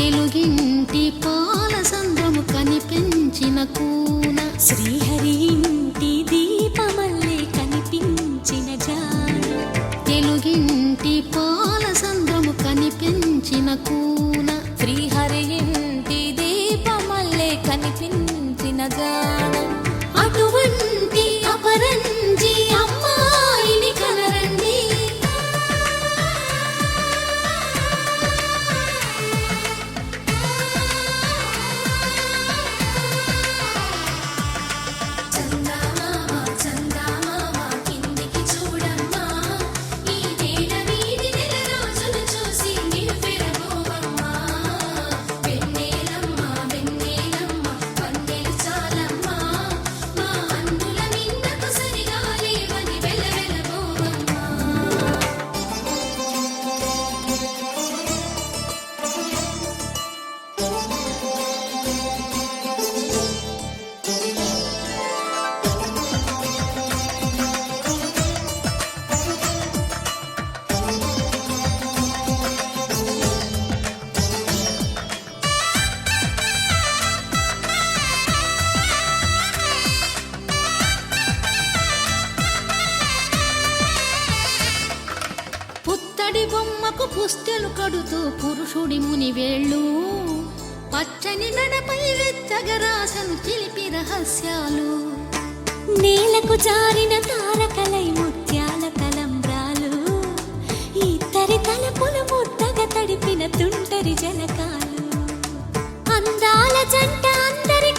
తెలుగింటి పాలసంద్రము కనిపించిన కూన. శ్రీహరి పడి బొమ్మకు పుస్తెలు కడుతూ పురుషుడి ముని వేళ్ళు. పచ్చని నడపై వెచ్చగరాసను చిలిపి రహస్యాలు. నేలకు జారిన తారకలై ముత్యాల తలంబ్రాలు ఇద్దరి తలపులు ముద్దగా తడిపిన తుంటరి జనకాలు. అందాల జంట అందరి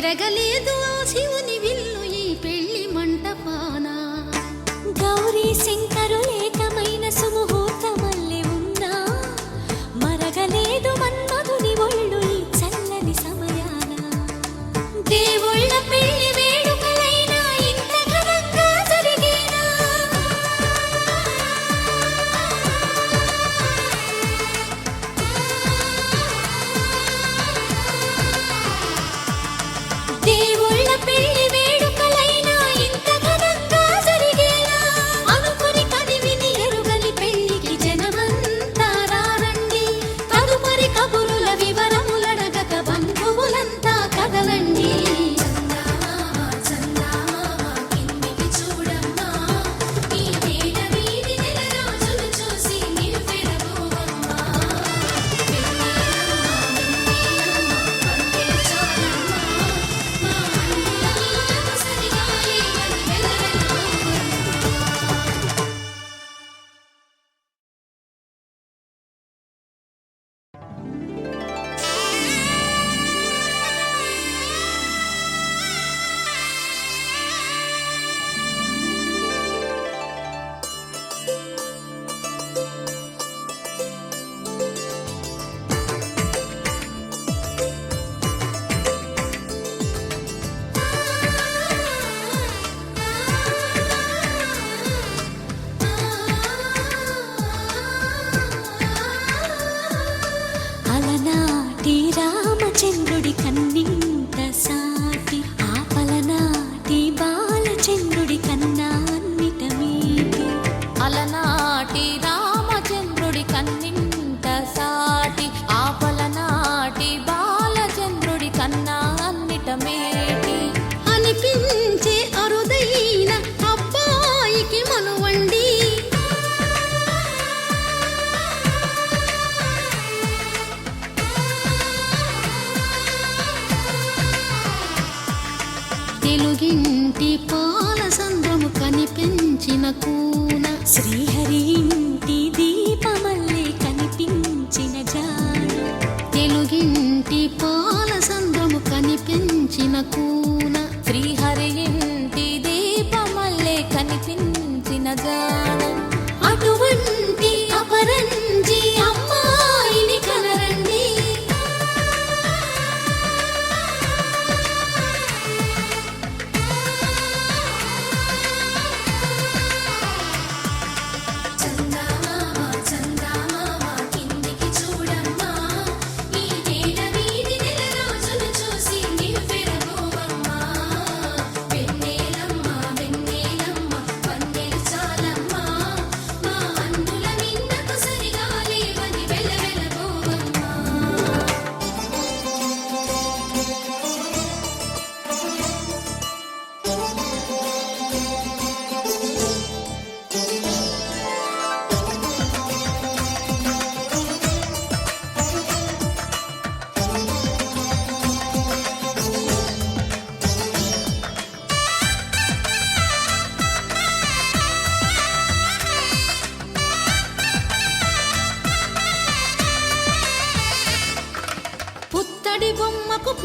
తిరగలేదు. శ్రీ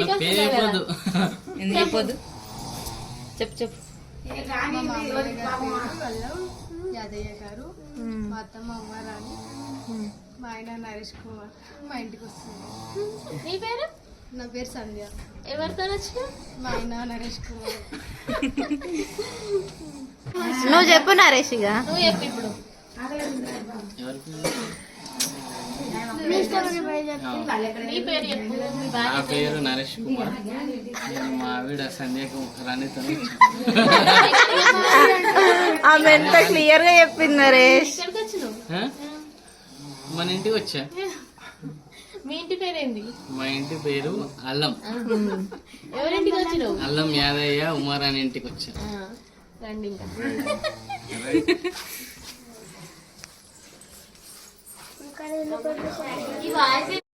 ఎందుకు చెప్పొద్దు? చెప్పు చెప్పు. యాదయ్య గారు మా అత్తమ్మ అమ్మారాణి మా ఆయన నరేష్ కుమార్ మా ఇంటికి వస్తుంది నీ పేరు? నా పేరు సంధ్య. ఎవరితో వచ్చిన మా ఆయన నరేష్ కుమార్. నువ్వు చెప్పు నరేష్ ఇక. నువ్వు చెప్పు ఇప్పుడు. నీ పేరు నరేష్ కుమార్. నేను మా ఆవిడ సంధ్యకు రాణితో ఆమె ఎంత క్లియర్గా చెప్పింది నరేష్. మన ఇంటికి వచ్చా? మీ ఇంటి పేరేంది? మా ఇంటి పేరు అల్లం. ఎవరింటికి వచ్చినావు? అల్లం యాదయ్య ఉమారాణి ఇంటికి వచ్చా. రండి ఇంకా. 이거 아?